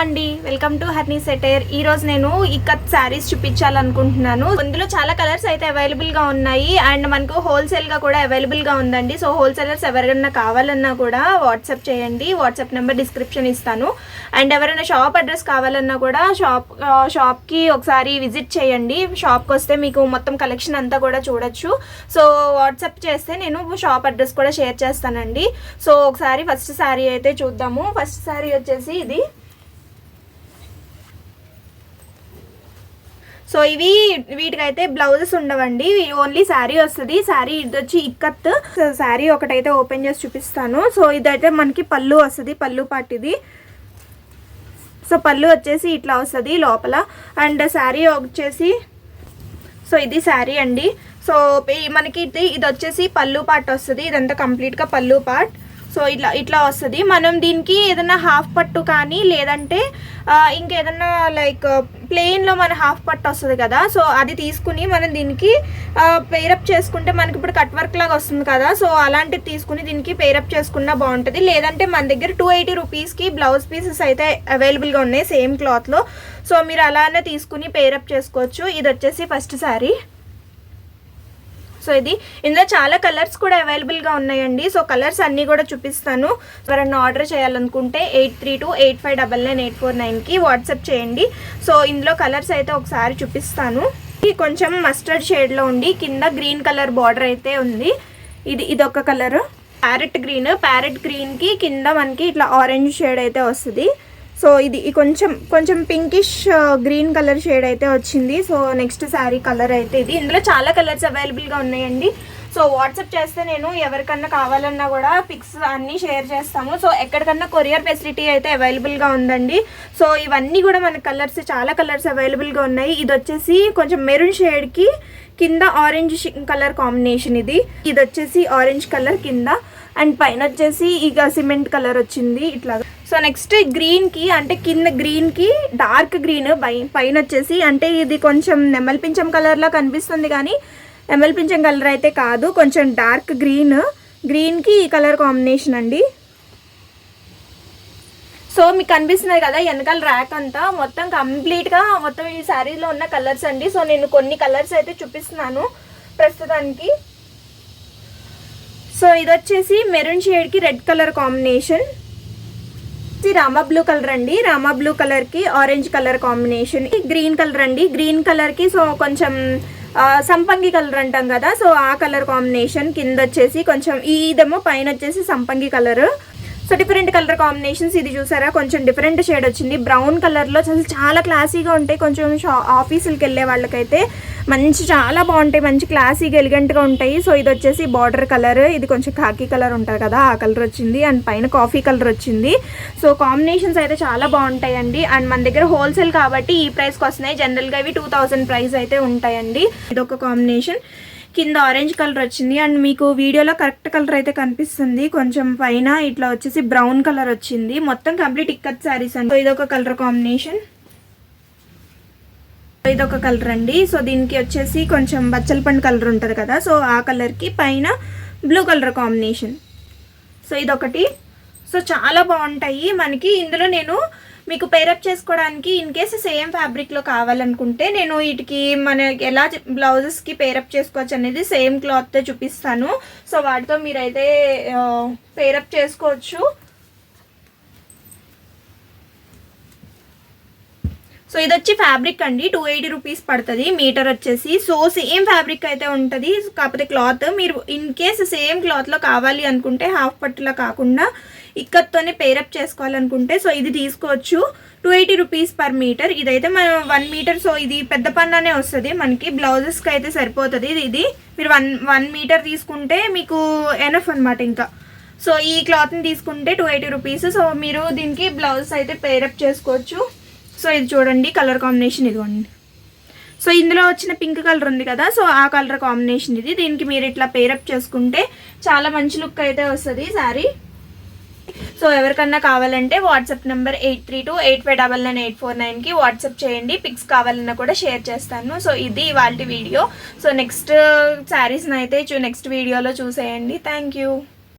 అండి. Welcome to హర్నీ satire ఈ రోజు నేను ఇక్కత్ శారీస్ చూపించాలనుకుంటున్నాను. ఇందులో చాలా కలర్స్ అయితే అవైలబుల్గా ఉన్నాయి. అండ్ మనకు హోల్సేల్గా కూడా అవైలబుల్గా ఉందండి. సో హోల్సేలర్స్ ఎవరైనా కావాలన్నా కూడా వాట్సాప్ చేయండి. వాట్సాప్ నెంబర్ డిస్క్రిప్షన్ ఇస్తాను. అండ్ ఎవరైనా షాప్ అడ్రస్ కావాలన్నా కూడా షాప్ షాప్కి ఒకసారి విజిట్ చేయండి. షాప్కి వస్తే మీకు మొత్తం కలెక్షన్ అంతా కూడా చూడొచ్చు. సో వాట్సాప్ చేస్తే నేను షాప్ అడ్రస్ కూడా షేర్ చేస్తానండి. సో ఒకసారి ఫస్ట్ శారీ అయితే చూద్దాము. ఫస్ట్ శారీ వచ్చేసి ఇది. సో ఇవి వీటికైతే బ్లౌజెస్ ఉండవండి. ఓన్లీ శారీ వస్తుంది. శారీ ఇది వచ్చి ఇక్కత్ శారీ ఒకటైతే ఓపెన్ చేసి చూపిస్తాను. సో ఇదైతే మనకి పళ్ళు వస్తుంది. పళ్ళు పాటిది. ఇది సో పళ్ళు వచ్చేసి ఇట్లా వస్తుంది లోపల. అండ్ శారీ వచ్చేసి సో ఇది శారీ అండి. సో మనకి ఇది ఇది వచ్చేసి పళ్ళు పార్ట్ వస్తుంది. ఇదంతా కంప్లీట్గా పళ్ళు పార్ట్. సో ఇట్లా ఇట్లా వస్తుంది. మనం దీనికి ఏదైనా హాఫ్ పట్టు కానీ లేదంటే ఇంకేదన్నా లైక్ ప్లెయిన్లో మన హాఫ్ పట్టు వస్తుంది కదా. సో అది తీసుకుని మనం దీనికి పేరప్ చేసుకుంటే మనకి ఇప్పుడు కట్ వర్క్ లాగా వస్తుంది కదా. సో అలాంటిది తీసుకుని దీనికి పేరప్ చేసుకున్నా బాగుంటుంది. లేదంటే మన దగ్గర టూ ఎయిటీ రూపీస్కి బ్లౌజ్ పీసెస్ అయితే అవైలబుల్గా ఉన్నాయి సేమ్ క్లాత్లో సో మీరు అలానే తీసుకుని పేరప్ చేసుకోవచ్చు. ఇది వచ్చేసి ఫస్ట్ శారీ సో ఇది ఇందులో చాలా కలర్స్ కూడా అవైలబుల్గా ఉన్నాయండి. సో కలర్స్ అన్నీ కూడా చూపిస్తాను. ఎవరైనా ఆర్డర్ చేయాలనుకుంటే eight three two eight five double nine eight four నైన్కి వాట్సాప్ చేయండి. సో ఇందులో కలర్స్ అయితే ఒకసారి చూపిస్తాను. ఇది కొంచెం మస్టర్డ్ షేడ్లో ఉండి కింద గ్రీన్ కలర్ బార్డర్ అయితే ఉంది. ఇది ఇదొక కలర్. ప్యారెట్ గ్రీన్ ప్యారెట్ గ్రీన్కి కింద మనకి ఇట్లా ఆరెంజ్ షేడ్ అయితే వస్తుంది. సో ఇది కొంచెం కొంచెం పింకిష్ గ్రీన్ కలర్ షేడ్ అయితే వచ్చింది. సో నెక్స్ట్ శారీ కలర్ అయితే ఇది. ఇందులో చాలా కలర్స్ అవైలబుల్గా ఉన్నాయండి. సో వాట్సాప్ చేస్తే నేను ఎవరికన్నా కావాలన్నా కూడా పిక్స్ అన్నీ షేర్ చేస్తాము. సో ఎక్కడికన్నా కొరియర్ ఫెసిలిటీ అయితే అవైలబుల్గా ఉందండి. సో ఇవన్నీ కూడా మన కలర్స్ చాలా కలర్స్ అవైలబుల్గా ఉన్నాయి. ఇది వచ్చేసి కొంచెం మెరూన్ షేడ్కి కింద ఆరెంజ్ కలర్ కాంబినేషన్ ఇది. ఇది వచ్చేసి ఆరెంజ్ కలర్ కింద. అండ్ పైన వచ్చేసి ఇక సిమెంట్ కలర్ వచ్చింది. ఇట్లా సో నెక్స్ట్ గ్రీన్కి అంటే కింద గ్రీన్కి డార్క్ గ్రీన్ పైన వచ్చేసి అంటే ఇది కొంచెం నెమల్ పింఛం కలర్ లా కనిపిస్తుంది కానీ నెమ్మల్పించం కలర్ అయితే కాదు. కొంచెం డార్క్ గ్రీన్. గ్రీన్కి ఈ కలర్ కాంబినేషన్ అండి. సో మీకు కనిపిస్తున్నాయి కదా వెనకాల ర్యాక్ అంతా. మొత్తం కంప్లీట్గా మొత్తం ఈ శారీలో ఉన్న కలర్స్ అండి. సో నేను కొన్ని కలర్స్ అయితే చూపిస్తున్నాను ప్రస్తుతానికి. సో ఇది వచ్చేసి మెరూన్ షేడ్కి రెడ్ కలర్ కాంబినేషన్. ఇది రామా బ్లూ కలర్ అండి రామా బ్లూ కలర్కి orange colour combination green colour అండి గ్రీన్ కలర్కి సో కొంచెం సంపంగి కలర్ అంటాం కదా. సో ఆ కలర్ కాంబినేషన్ కింద వచ్చేసి కొంచెం ఇదేమో పైన వచ్చేసి సంపంగి colour so different colour combinations ఇది చూసారా? కొంచెం డిఫరెంట్ షేడ్ వచ్చింది. బ్రౌన్ కలర్లో అసలు చాలా క్లాసీగా ఉంటాయి. కొంచెం షా ఆఫీసులకి వెళ్ళే వాళ్ళకైతే మంచి చాలా బాగుంటాయి. మంచి క్లాసీగా ఎలిగెంట్గా ఉంటాయి. సో ఇది వచ్చేసి బార్డర్ కలర్ ఇది కొంచెం కాకి కలర్ ఉంటుంది కదా ఆ కలర్ వచ్చింది. అండ్ పైన కాఫీ కలర్ వచ్చింది. సో కాంబినేషన్స్ అయితే చాలా బాగుంటాయండి. అండ్ మన దగ్గర హోల్సేల్ కాబట్టి ఈ ప్రైస్కి వస్తున్నాయి. జనరల్గా ఇవి టూ థౌజండ్ ప్రైస్ అయితే ఉంటాయండి. ఇది ఒక కాంబినేషన్ కింద ఆరెంజ్ కలర్ వచ్చింది. అండ్ మీకు వీడియోలో కరెక్ట్ కలర్ అయితే కనిపిస్తుంది. కొంచెం పైన ఇట్లా వచ్చేసి బ్రౌన్ కలర్ వచ్చింది. మొత్తం కంప్లీట్ ఇక్కత్ శారీస్ అండి. సో ఇదొక కలర్ కాంబినేషన్ ఇదొక కలర్ అండి. సో దీనికి వచ్చేసి కొంచెం బచ్చలపండు కలర్ ఉంటుంది కదా. సో ఆ కలర్కి పైన బ్లూ కలర్ కాంబినేషన్ సో ఇదొకటి. సో చాలా బాగుంటాయి. మనకి ఇందులో నేను మీకు పేరప్ చేసుకోవడానికి ఇన్ కేస్ సేమ్ ఫ్యాబ్రిక్లో కావాలనుకుంటే నేను వీటికి మన ఎలా బ్లౌజెస్కి పేరప్ చేసుకోవచ్చు అనేది సేమ్ క్లాత్తో చూపిస్తాను. సో వాటితో మీరైతే పేరప్ చేసుకోవచ్చు. సో ఇది వచ్చి ఫ్యాబ్రిక్ అండి. టూ ఎయిటీ రూపీస్ పడుతుంది. మీటర్ వచ్చేసి. సో సేమ్ ఫ్యాబ్రిక్ అయితే ఉంటుంది. కాకపోతే క్లాత్ మీరు ఇన్ కేస్ సేమ్ క్లాత్లో కావాలి అనుకుంటే హాఫ్ పట్టులా కాకుండా ఇక్కత్తోనే పేరప్ చేసుకోవాలనుకుంటే సో ఇది తీసుకోవచ్చు. Two eighty rupees per metre ఇదైతే మనం వన్ మీటర్ సో ఇది పెద్ద పన్నానే వస్తుంది. మనకి బ్లౌజెస్కి అయితే సరిపోతుంది ఇది- ఇది మీరు వన్ వన్ మీటర్ తీసుకుంటే మీకు ఎనఫ్ అనమాట ఇంకా. సో ఈ క్లాత్ని తీసుకుంటే టూ ఎయిటీ రూపీస్ సో మీరు దీనికి బ్లౌజ్ అయితే పేరప్ చేసుకోవచ్చు. సో ఇది చూడండి కలర్ కాంబినేషన్ ఇదిగోండి. సో ఇందులో వచ్చిన పింక్ కలర్ ఉంది కదా సో ఆ కలర్ కాంబినేషన్ ఇది. దీనికి మీరు ఇట్లా పేరప్ చేసుకుంటే చాలా మంచి లుక్ అయితే వస్తుంది శారీ సో ఎవరికన్నా కావాలంటే WhatsApp number eight three two eight five double nine eight four నైన్కి వాట్సాప్ చేయండి. పిక్స్ కావాలన్నా కూడా షేర్ చేస్తాను. సో ఇది ఇవాళ వీడియో. సో నెక్స్ట్ శారీస్ని అయితే నెక్స్ట్ వీడియోలో చూసేయండి. Thank you